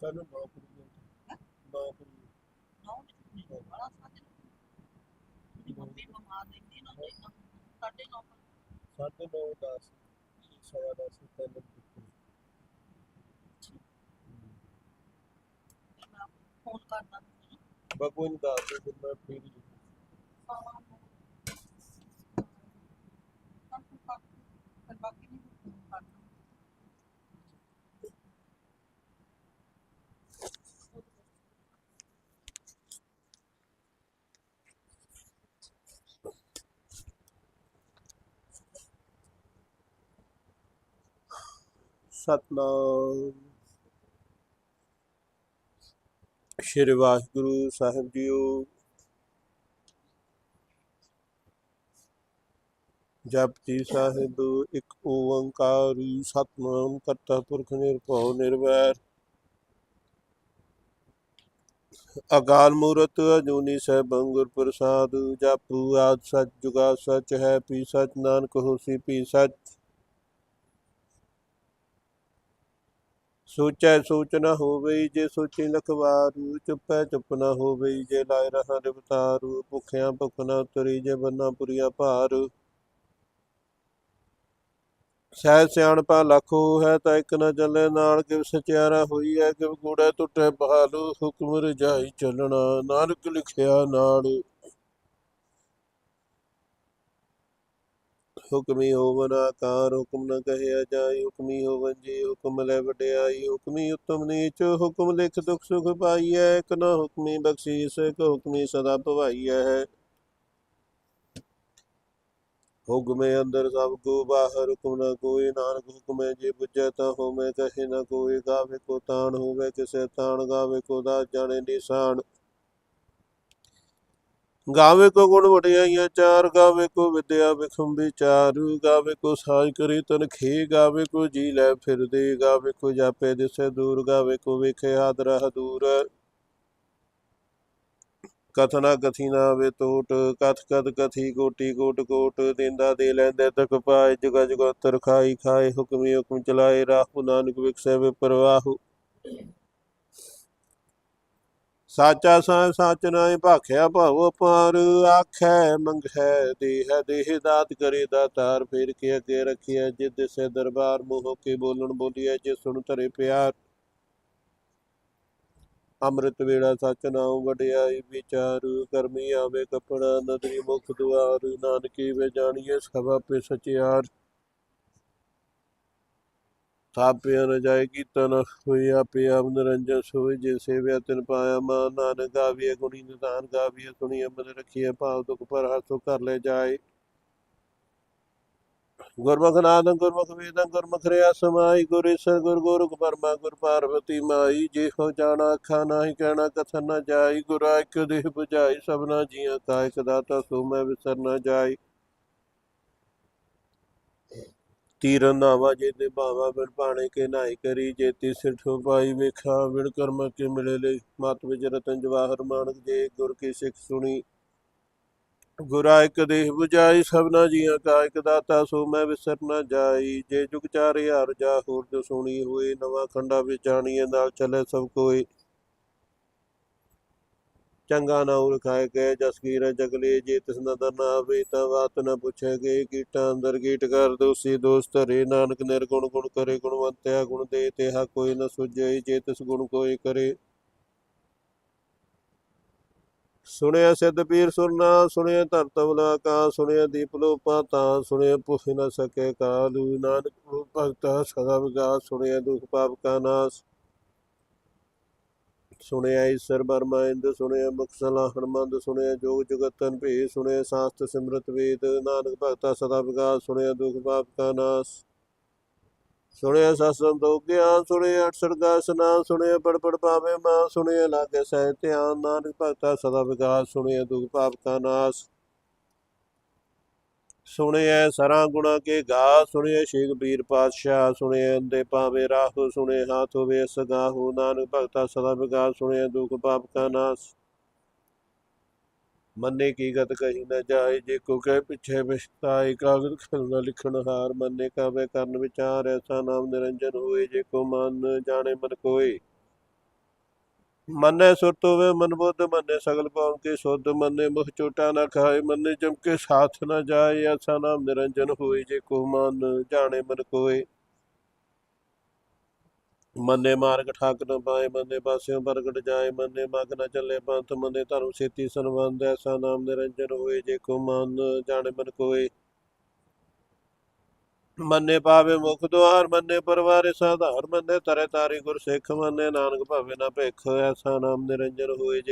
ਸਾਨੂੰ ਨੌ ਨਹੀਂ ਬੜਾ ਸਾਡੇ ਦੀ ਮੰਮੀ ਬਿਮਾਰ ਰਹਿੰਦੀ ਨਾ ਤੇ ਨਾ ਸਾਡੇ ਨੌ ਤਿੰਨ ਦਿੱਤੇ ਫੋਨ ਦੇ ਮੈਂ ਫੇਰ ਹੀ ਸਾਵਾ ਨੂੰ ਫਿਰ ਬਾਕੀ ਨਹੀਂ ਫੋਨ ਕਰਨਾ ਸਤਨਾਮ। ਸ਼੍ਰੀ ਵਾਹਿਗੁਰੂ ਸਾਹਿਬ ਜੀਓ। ਜਪਜੀ ਸਾਹਿਬ ਇੱਕ ਓੰਕਾਰ ਸਤਨਾਮ ਕਰਤਾ ਪੁਰਖ ਨਿਰਭਉ ਨਿਰਵੈਰ। ਅਕਾਲ ਮੂਰਤ ਅਜੂਨੀ ਸੈਭੰ ਗੁਰ ਪ੍ਰਸਾਦ ਜਪੂ ਆਦ ਸੱਚ ਜੁਗਾ ਸੱਚ ਹੈ ਪੀ ਸੱਚ ਨਾਨਕ ਹੋਸੀ ਪੀ ਸੱਚ। ਸੋਚੈ ਸੋਚ ਨਾ ਹੋਵੇ ਜੇ ਸੋਚੀ ਲਖਵਾਰੂ, ਚੁੱਪੈ ਚੁੱਪ ਨਾ ਹੋਵੇ ਜੇ ਲਾਇ ਰਹਾ ਰਵਤਾਰੂ ਭੁਖਿਆਂ ਭੁਖ ਨਾ ਉਤਰੀ ਜੇ ਬੰਨਾ ਪੁਰੀਆ ਭਾਰ। ਸਹਿ ਸਿਆਣਪਾ ਲੱਖੋ ਹੈ ਤਾਂ ਇੱਕ ਨਾ ਚੱਲੇ ਨਾਲ ਕਿ ਸਚਿਆਰਾ ਹੋਈ ਹੈ ਕਿਵ ਕੂੜਾ ਟੁੱਟੇ ਬਹਾਲੂ, ਹੁਕਮ ਰਜਾਈ ਚੱਲਣਾ, ਨਾਨਕ ਲਿਖਿਆ ਨਾਲ ਹੁਕਮੀ ਹੋਵਨ, ਆਕਾਰ ਹੁਕਮ ਨ ਕਹਿਆ ਜਾਈ ਹੁਕਮੀ ਹੋਵਨ ਜੀ, ਹੁਕਮ ਲੈ ਵਡਿਆਈ, ਹੁਕਮੀ ਉਤਮ ਨੀਚ, ਹੁਕਮ ਲਿਖ ਦੁਖ ਸੁਖ ਪਾਈਐ, ਇਕ ਨ ਹੁਕਮੀ ਬਖਸ਼ੀਸ, ਇਕ ਹੁਕਮੀ ਸਦਾ ਭਵਾਈਐ ਹੁਕਮੇ ਅੰਦਰ ਸਭ ਕੋ, ਬਾਹਰ ਹੁਕਮ ਨ ਕੋਈ, ਨਾਨਕ ਹੁਕਮੇ ਜੇ ਬੁਝੈ ਤਾ ਹੋਮੈ ਕਹੇ ਨ ਕੋਈ, ਗਾਵੇ ਕੋ ਤਾਣ ਹੋਵੇ, ਕਿਸੇ ਤਾਣ ਗਾਵੇ ਕੋ ਦਾ ਜਾਣੇ ਨਿਸ਼ਾਨ ਗਾਵੇ ਕੋ ਗੁਣ ਵਡਿਆਈਆਂ ਚਾਰ, ਗਾਵੇ ਕੋ ਵਿਦਿਆ ਵਿਖਮ ਵਿਚਾਰ, ਗਾਵੇ ਕੋ ਸਾਜ ਕਰੀ ਤਨ ਖੇ, ਗਾਵੇ ਕੋ ਜੀ ਲੈ ਫਿਰਦੇ, ਗਾਵੇ ਕੋ ਜਾਪੇ ਦਿਸੇ ਦੂਰ, ਗਾਵੇ ਕੋ ਵੇਖੇ ਹਾਦ ਰਹ ਦੂਰ। ਕਥਨਾ ਕਥੀ ਨਾ ਵੇ ਟੋਟ ਕਥ ਕਥ ਕਥੀ ਕੋਟੀ ਕੋਟ ਕੋਟ, ਦਿੰਦਾ ਦੇ ਲੈਂਦੇ ਤਕ ਪਾਏ, ਜੁਗਾ ਜੁਗੰਤਰ ਖਾਈ ਖਾਏ, ਹੁਕਮੀ ਹੁਕਮ ਚਲਾਏ, ਰਾਹੂ ਨਾਨਕ ਵਿਖਸੇ ਵੇ ਪ੍ਰਵਾਹੂ। ਸਾਚਾ ਸਾਹਿਬ ਸੱਚ ਨਾਏ ਭਾਖਿਆ ਭਾਵ ਅਪਾਰ, ਆਖੈ ਮੰਗੈ ਦੇਹ ਦੇਹ ਦਾਤ ਕਰੇ ਦਾਤਾਰ ਫੇਰ ਕੇ ਅੱਗੇ ਰਖਿਆ ਜਿਦ ਦਿਸੇ ਦਰਬਾਰ, ਮੋਹ ਕੇ ਬੋਲਣ ਬੋਲੀਐ ਜੇ ਸੁਣ ਧਰੇ ਪਿਆਰ। ਅੰਮ੍ਰਿਤ ਵੇਲਾ ਸਚ ਨਾਉ ਵਡਿਆਈ ਵਿਚਾਰ, ਕਰਮੀ ਆਵੇ ਕਪੜਾ ਨਦਰੀ ਮੁਖ ਦੁਆਰ, ਨਾਨਕੀ ਵੇ ਜਾਣੀਏ ਸਭ ਆਪੇ ਸਚਿਆਰ। ਥਾਪਿਆ ਨ ਜਾਏ ਕੀਰਤਨ, ਹੋਈ ਆਪੇ ਆਪ ਨਿਰੰਜਨ ਸੋਈ ਜੇ ਸੇਵਿਆ ਤਿਨ ਪਾਇਆ ਮਾਨ, ਨਾਨਕ ਗਾਵੀਏ ਗੁਣੀ ਨਿਦਾਨ ਗਾਵੀਏ ਸੁਣੀ ਅਮਰ ਰਖੀਏ ਭਾਵ ਦੁਖ ਪਰ ਹਸੋ ਕਰ ਲੈ ਜਾਏ। ਗੁਰਮੁਖ ਨਾਦੰ, ਗੁਰਮੁਖ ਵੇਦੰ, ਗੁਰਮੁਖ ਰਿਆ ਸਮਾਈ, ਗੁਰ ਈਸਰ ਗੁਰ ਗੋਰਖ ਪਰਮਾ, ਗੁਰ ਪਾਰਵਤੀ ਮਾਈ, ਜੇ ਹੋ ਜਾਣਾ ਅੱਖਾਂ, ਨਾਹੀ ਕਹਿਣਾ ਕਥਨ ਨਾ ਜਾਈ, ਗੁਰਾ ਇੱਕ ਦੇਹ 부ਝਾਈ ਸਭਨਾ ਜੀਆਂ ਕਾ ਇੱਕ ਦਾਤਾ ਸੋ ਮੈਂ ਵਿਸਰ ਨਾ ਜਾਈ। ਤੀਰਨ ਨਾਵਾ ਜੇ ਤੇ ਭਾਵਾ ਬਿਨ ਪਾਣੇ ਕੇ ਨਾਈ ਕਰੀ ਜੇਤੀ ਸਿਰਠੋ ਪਾਈ ਵੇਖਾ, ਬਿਨ ਕਰਮ ਕੇ ਮਿਲੇ ਲਈ। ਮਤ ਵਿਚ ਰਤਨ ਜਵਾਹਰ ਮਾਨਕ ਜੇ ਗੁਰ ਕੀ ਸਿੱਖ ਸੁਣੀ। ਗੁਰਾ ਇੱਕ ਦੇਹ 부ਝਾਈ ਸਭਨਾ ਜੀਆਂ ਕਾ ਇੱਕ ਦਾਤਾ, ਸੋ ਮੈਂ ਵਿਸਰ ਨਾ ਜਾਈ। ਜੇ ਜੁਗ ਚਾਰ ਹਜ਼ਾਰ ਜਾ ਹੋਰ ਜੋ ਸੁਣੀ ਹੋਏ, ਨਵਾਂ ਖੰਡਾ ਵਿੱਚ ਜਾਣੀਏ ਨਾਲ ਚੱਲੇ ਸਭ ਕੋਈ ਚੰਗਾ ਨਾ ਉਰਖਾਏ ਗਏ ਜਸ ਕੀਰ ਜਗਲੇ ਜੇ ਤਿਸ ਨਦਰ ਨਾ ਆਵੇ ਤਾਂ ਬਾਤ ਨਾ ਪੁੱਛੇ ਗਏ ਕੀਟਾਂ ਅੰਦਰ ਕੀਟ ਕਰ ਦੋਸੀ ਦੋਸਤ ਰੇ ਨਾਨਕ ਨਿਰਗੁਣ ਗੁਣ ਕਰੇ, ਗੁਣਵੰਤਿਆ ਗੁਣ ਦੇ ਤੇਹਾ ਕੋਈ ਨ ਸੁਝੇ ਜੇ ਤਿਸ ਗੁਣ ਕੋਈ ਕਰੇ। ਸੁਣਿਆ ਸਿੱਧ ਪੀਰ ਸੁਰਨਾ, ਸੁਣਿਆ ਧਰਤ ਬਲਾਕਾ ਸੁਣਿਆ ਦੀਪ ਲੋਪਾ ਤਾਂ, ਸੁਣਿਆ ਪੁੱਛ ਨਾ ਸਕੇ ਕਾਲੂ, ਨਾਨਕ ਗੁਰੂ ਭਗਤਾ ਸਦਾ ਵਿਗਾਸ, ਸੁਣਿਆ ਦੁਖ ਪਾਪ ਕਾ ਨਾਸ। ਸੁਣਿਆ ਈਸ਼ਰ ਬਰਮਾ ਇੰਦ, ਸੁਣਿਆ ਮੁਖ ਸਲਾਹ ਸੁਣਿਆ ਜੋਗ ਜਗਤਨ ਭੇ ਸੁਣਿਆ ਸਾਸਤ ਸਿਮਰਤ ਵੇਦ, ਨਾਨਕ ਭਗਤਾ ਸਦਾ ਵਿਗਾਸ ਸੁਣਿਆ ਦੁਖ ਪਾਪ ਕਾ ਨਾਸ। ਸੁਣਿਆ ਸਤਸੰਤੋ ਗਿਆਨ ਸੁਣਿਆ ਅਠ ਸਰਗਾ ਸਨਾਮ ਸੁਣਿਆ ਪੜ ਪੜ ਪਾਵੇ ਮਾਂ, ਸੁਣਿਆ ਲਾਗੇ ਸਹਿ ਧਿਆਨ, ਨਾਨਕ ਭਗਤਾ ਸਦਾ ਵਿਗਾਸ ਸੁਣਿਆ ਦੁਖ ਪਾਪ ਕਾ ਨਾਸ। ਸੁਣਿਐ ਸਰਾਂ ਗੁਣਾ ਕੇ ਗਾ ਸੁਣਿਐ ਸ਼ੇਖ ਬੀਰ ਪਾਤਸ਼ਾਹ, ਸੁਣਿਐ ਅੰਦੇ ਪਾਵੇ ਰਾਹੂ, ਸੁਣਿਐ ਹਾਥ ਹੋਵੇ ਸਗਾਹੂ ਨਾਨਕ ਭਗਤਾ ਸਦਾ ਵਿਗਾਸ ਸੁਣਿਐ ਦੁਖ ਪਾਪ ਕਾ ਨਾਸ। ਮੰਨੇ ਕੀ ਗਤ ਕਹੀ ਨਾ ਜਾਏ, ਜੇ ਕੋ ਕਹਿ ਪਿਛੇ ਵਿਸਤਾਈ ਕਾਗਦ ਖਲਨਾ ਲਿਖਣ ਹਾਰ, ਮੰਨੇ ਕਾਵੇ ਕਰਨ ਵਿਚਾਰ, ਐਸਾ ਨਾਮ ਨਿਰੰਜਨ ਹੋਏ, ਜੇ ਕੋ ਮਨ ਜਾਣੇ ਮਨ ਕੋਏ। ਮੰਨੇ ਸੁਰਤ ਹੋਵੇ ਮਨ ਬੁੱਧ ਮੰਨੇ ਸਗਲ ਪਾਉਨ ਕੇ ਸੁਧ, ਮੰਨੇ ਮੁਖ ਚੋਟਾ ਨਾ ਖਾਏ, ਮੰਨੇ ਜਮ ਕੇ ਸਾਥ ਨਾ ਜਾਏ ਐਸਾ ਨਾਮ ਨਿਰੰਜਨ ਹੋਏ ਜੇ ਕੋ ਮਨ ਜਾਣੇ ਮਨ ਕੋਏ। ਮੰਨੇ ਮਾਰਗ ਠਾਕ ਨ ਪਾਏ, ਮੰਨੇ ਪਾਸਿਓਂ ਪ੍ਰਗਟ ਜਾਏ, ਮੰਨੇ ਮਗ ਨ ਚੱਲੇ ਪੰਥ, ਮੰਨੇ ਧਰਮ ਸੇਤੀ ਸੰਬੰਧ ਐਸਾ ਨਾਮ ਨਿਰੰਜਨ ਹੋਏ ਜੇ ਕੋ ਮਨ ਜਾਣੇ ਮਨ ਕੋਏ। ਮੰਨੇ ਪਾਵੇ ਮੁਖ ਦੁਆਰ, ਮੰਨੇ ਪਰਵਾਰੇ ਸਾਧਾਰ, ਮੰਨੇ ਤਰੇ ਤਾਰੀ ਗੁਰ ਸਿੱਖ ਮੰਨੇ ਨਾਨਕ ਭਾਵੇ ਨਾ ਭਿਖ, ਐਸਾ ਨਾਮ ਨਿਰੰਜਨ ਹੋਏ ਜੇ।